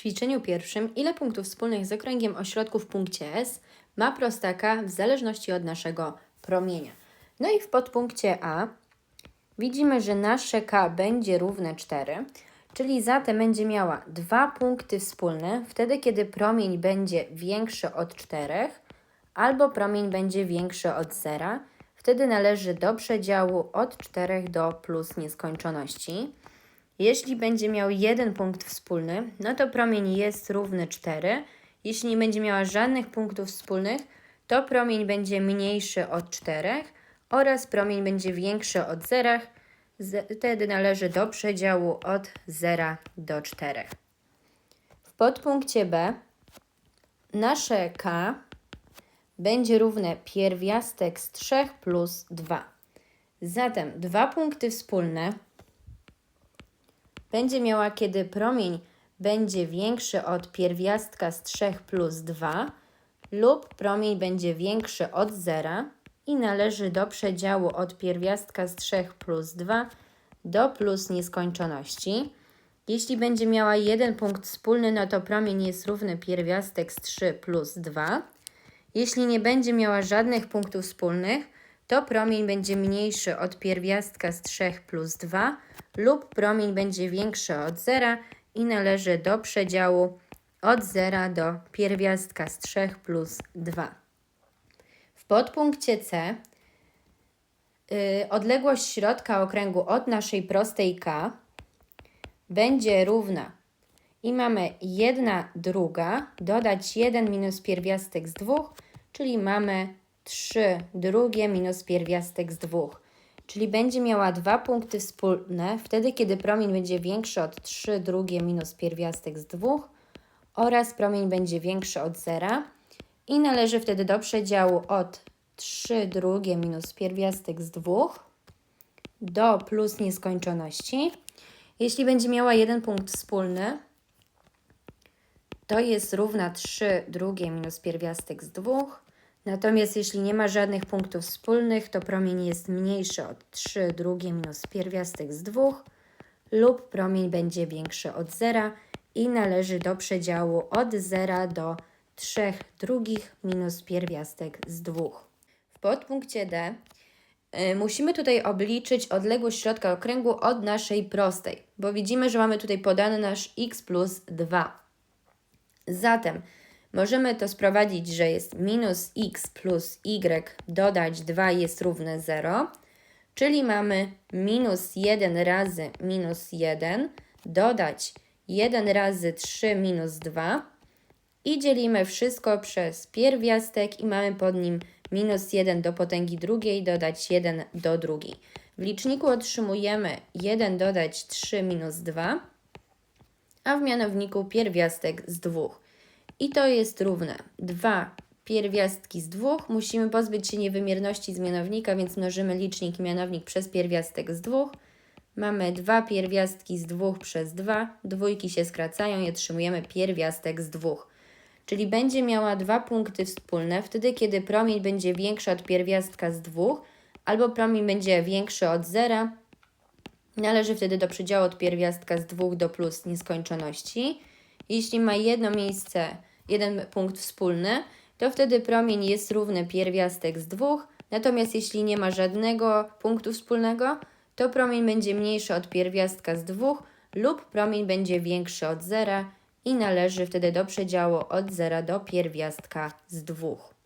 ćwiczeniu pierwszym, ile punktów wspólnych z okręgiem o środku w punkcie S ma prostaka w zależności od naszego promienia. No i w podpunkcie A widzimy, że nasze K będzie równe 4, czyli zatem będzie miała dwa punkty wspólne wtedy, kiedy promień będzie większy od 4 albo promień będzie większy od 0. Wtedy należy do przedziału od 4 do plus nieskończoności. Jeśli będzie miał jeden punkt wspólny, no to promień jest równy 4. Jeśli nie będzie miała żadnych punktów wspólnych, to promień będzie mniejszy od 4 oraz promień będzie większy od 0. Wtedy należy do przedziału od 0 do 4. W podpunkcie B nasze K będzie równe pierwiastek z 3 plus 2. Zatem dwa punkty wspólne będzie miała, kiedy promień będzie większy od pierwiastka z 3 plus 2 lub promień będzie większy od 0 i należy do przedziału od pierwiastka z 3 plus 2 do plus nieskończoności. Jeśli będzie miała jeden punkt wspólny, no to promień jest równy pierwiastek z 3 plus 2. Jeśli nie będzie miała żadnych punktów wspólnych, to promień będzie mniejszy od pierwiastka z 3 plus 2 lub promień będzie większy od 0 i należy do przedziału od 0 do pierwiastka z 3 plus 2. W podpunkcie C yy, odległość środka okręgu od naszej prostej K będzie równa i mamy 1 druga dodać 1 minus pierwiastek z 2, czyli mamy 3 drugie minus pierwiastek z 2. Czyli będzie miała dwa punkty wspólne wtedy, kiedy promień będzie większy od 3 drugie minus pierwiastek z 2 oraz promień będzie większy od 0 i należy wtedy do przedziału od 3 drugie minus pierwiastek z 2 do plus nieskończoności. Jeśli będzie miała jeden punkt wspólny, to jest równa 3 drugie minus pierwiastek z 2. Natomiast jeśli nie ma żadnych punktów wspólnych, to promień jest mniejszy od 3 drugie minus pierwiastek z 2 lub promień będzie większy od 0 i należy do przedziału od 0 do 3 drugich minus pierwiastek z 2. W podpunkcie D y, musimy tutaj obliczyć odległość środka okręgu od naszej prostej, bo widzimy, że mamy tutaj podany nasz x plus 2. Zatem możemy to sprowadzić, że jest minus x plus y dodać 2 jest równe 0, czyli mamy minus 1 razy minus 1 dodać 1 razy 3 minus 2 i dzielimy wszystko przez pierwiastek i mamy pod nim minus 1 do potęgi drugiej dodać 1 do drugiej. W liczniku otrzymujemy 1 dodać 3 minus 2, a w mianowniku pierwiastek z 2. I to jest równe 2 pierwiastki z 2. Musimy pozbyć się niewymierności z mianownika, więc mnożymy licznik i mianownik przez pierwiastek z 2. Mamy 2 pierwiastki z 2 przez 2. Dwójki się skracają i otrzymujemy pierwiastek z 2. Czyli będzie miała dwa punkty wspólne wtedy, kiedy promień będzie większy od pierwiastka z 2, albo promień będzie większy od 0. Należy wtedy do przedziału od pierwiastka z 2 do plus nieskończoności. Jeśli ma jedno miejsce, jeden punkt wspólny, to wtedy promień jest równy pierwiastek z 2. Natomiast jeśli nie ma żadnego punktu wspólnego, to promień będzie mniejszy od pierwiastka z 2 lub promień będzie większy od 0 i należy wtedy do przedziału od 0 do pierwiastka z 2.